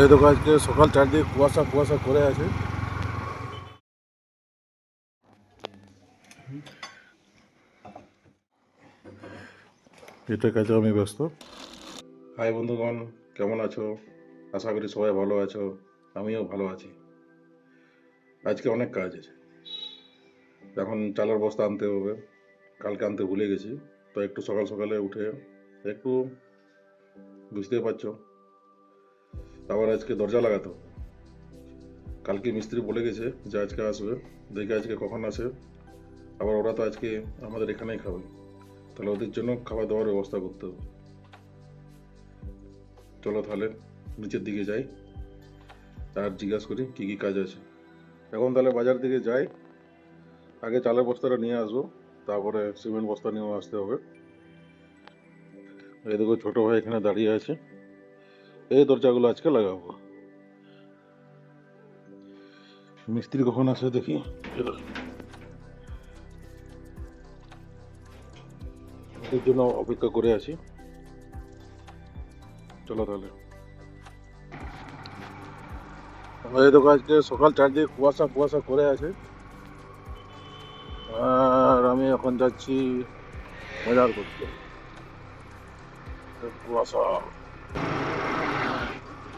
এই দেখো আজকে সকাল চারদিকে কুয়াশা কুয়াশা করে আছে। এটা কাজে আমি ব্যস্ত। হাই বন্ধুগণ, কেমন আছো? আশা করি সবাই ভালো আছো, আমিও ভালো আছি। আজকে অনেক কাজ আছে। এখন চালের বস্তা আনতে হবে, কালকে আনতে ভুলে গেছি। তো একটু সকাল সকালে উঠে একটু বুঝতে পারছ আবার আজকে দরজা লাগাতো। কালকে মিস্ত্রি বলে গেছে যে আজকে আসবে, দেখে আজকে কখন আসে। আবার ওরা তো আজকে আমাদের এখানেই খাবে। তাহলে ওদের জন্য খাবার দাবার ব্যবস্থা করতে হবে। চলো তাহলে নিচের দিকে যাই। আর জিজ্ঞাসা করি কী কী কাজ আছে। এখন তাহলে বাজার দিকে যাই। আগে চালের বস্তাটা নিয়ে আসব। তারপরে সিমেন্ট বস্তা নিয়েও আসতে হবে। এই দেখো ছোটো ভাই এখানে দাঁড়িয়ে আছে। এই দরজাগুলো আজকে লাগাবো। মিস্ত্রি কখন আসে দেখি। ওদের জন্য অপেক্ষা করে আছি। চলো তাহলে। এই দেখো, আজকে সকাল চারদিকে কুয়াশা কুয়াশা করে আছে। আর আমি এখন যাচ্ছি বাজার করতে। কুয়াশা।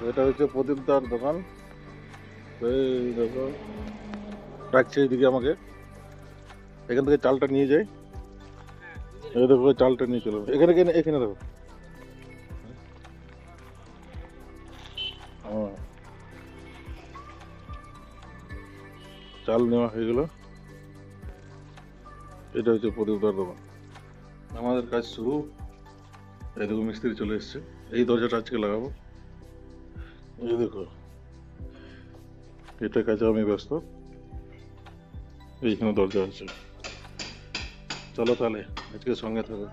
এটা হচ্ছে প্রদীপদার দোকান। এই দেখো ডাকছে এইদিকে আমাকে। এখান থেকে চালটা নিয়ে যাই। এই দেখো, চালটা নিয়ে চলো এখানে এখানে এখানে দেখো। চাল নেওয়া হয়ে গেল। এটা হচ্ছে প্রদীপদার দোকান। আমাদের কাজ শুরু। এই মিস্ত্রি চলে এসছে। এই দরজাটা আজকে লাগাবো। এই দেখো, এটা কাজে আমি ব্যস্ত। এইখানে দরজা আছে। চলো তাহলে, আজকে সঙ্গে থাকো।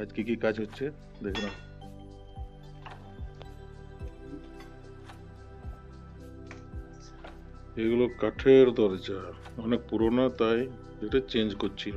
আজ কি কাজ হচ্ছে, দেখে নাও। এগুলো কাঠের দরজা, অনেক পুরোনো, তাই এটা চেঞ্জ করছি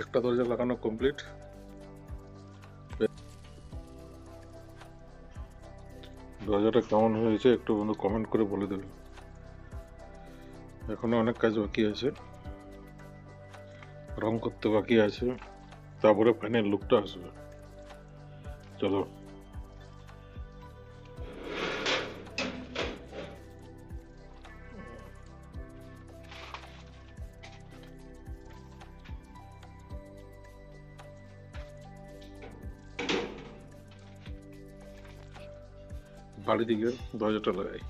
একটা দরজা লাগানো কমপ্লিট দরজাটা কেমন হয়েছে একটু বন্ধু কমেন্ট করে বলে দেবে এখনও অনেক কাজ বাকি আছে। রং করতে বাকি আছে। তারপরে ফাইনাল লুকটা আসবে। চলো। বাড়ি দিকে দরজাটা লাগাই।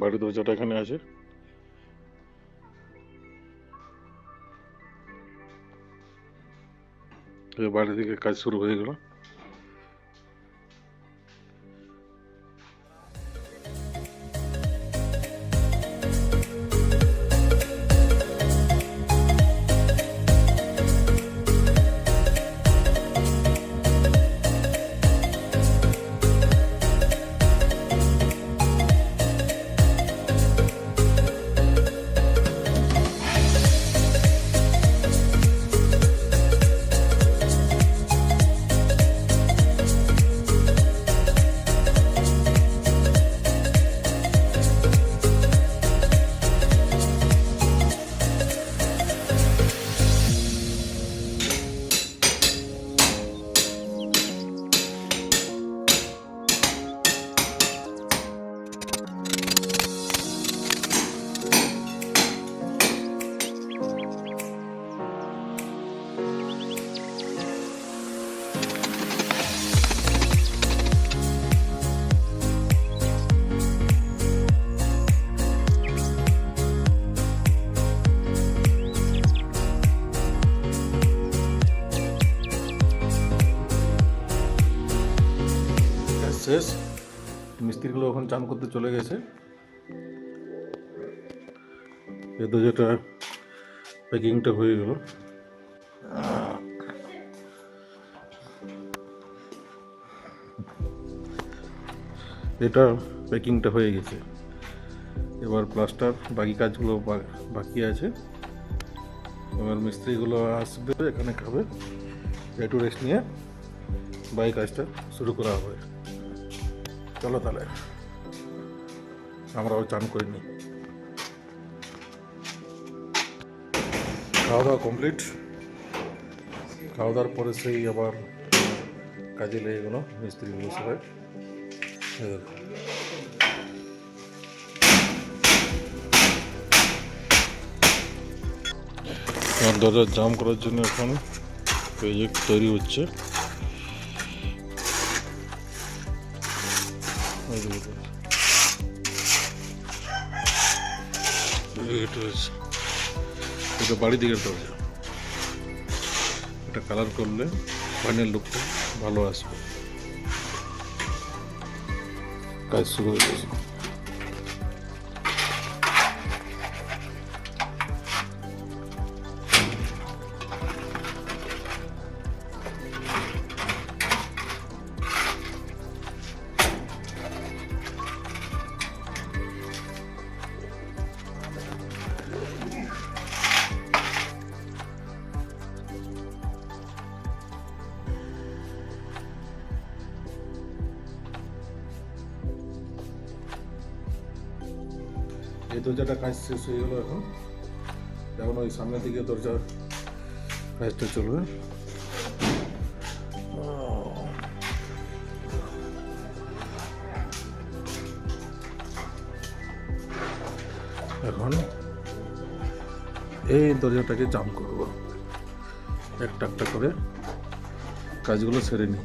বাড়ি বাড়ির দরজাটা এখানে আছে। বাড়ি থেকে কাজ শুরু হয়ে গেল। মিস্ত্রিগুলো ওখানে চান করতে চলে গেছে। এ তো যেটা প্যাকিংটা হয়ে গেল। এটা প্যাকিংটা হয়ে গেছে। এবার প্লাস্টার, বাকি কাজগুলো বাকি আছে। এবার মিস্ত্রিগুলো আসবে, এখানে খাবে। একটু রেস্ট নিয়ে বাকি কাজটা শুরু করা হবে। চলো তাহলে। আমরাও চান করে নিই। খাওয়া দাওয়া কমপ্লিট খাওয়া দাওয়ার পরে সেই আবার কাজে লেগে গেলো মিস্ত্রিগুলো সবাই। দরজা জাম করার জন্য এখন প্রজেক্ট তৈরি হচ্ছে। এটা বাড়ি দিকের দরজা। এটা কালার করলে ফাইনাল লুকটা ভালো আসবে। কাজ শুরু হয়ে গেছে। এই দরজাটা কাজ শেষ হয়ে গেল এখন। এখন ওই সামনের দিকে দরজার কাজটা চলবে। এখন এই দরজাটাকে জাম করব। একটা একটা করে কাজগুলো সেরে নিই।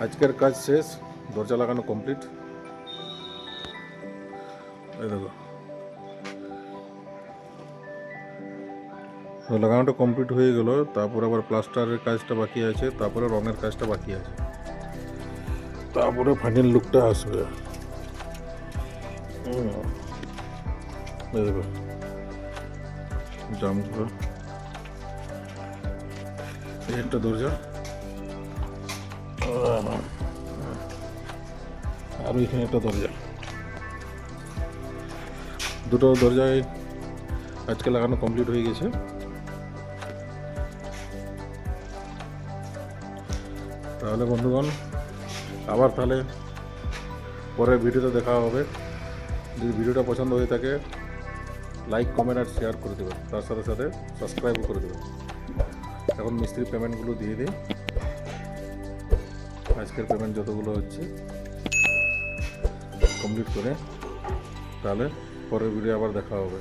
আজকের কাজ শেষ, দরজা লাগানো কমপ্লিট দেখো। লাগানোটা কমপ্লিট হয়ে গেল, তারপর আবার প্লাস্টারের কাজটা বাকি আছে, তারপরে রঙের কাজটা বাকি আছে। তারপরে ফাইনাল লুকটা আসবে। জামগুলো। একটা দরজা। আর ওইখানে একটা দরজা দুটো দরজায় আজকে লাগানো কমপ্লিট হয়ে গেছে। তাহলে বন্ধুগণ আবার তাহলে পরের ভিডিওতে দেখা হবে। যদি ভিডিওটা পছন্দ হয়ে থাকে লাইক কমেন্ট আর শেয়ার করে দেবেন। তার সাথে সাথে সাবস্ক্রাইবও করে দেবেন। এখন মিস্ত্রি পেমেন্টগুলো দিয়ে দিই। আজকের পেমেন্ট যতগুলো হচ্ছে কমপ্লিট করে তাহলে পরের ভিডিও আবার দেখা হবে।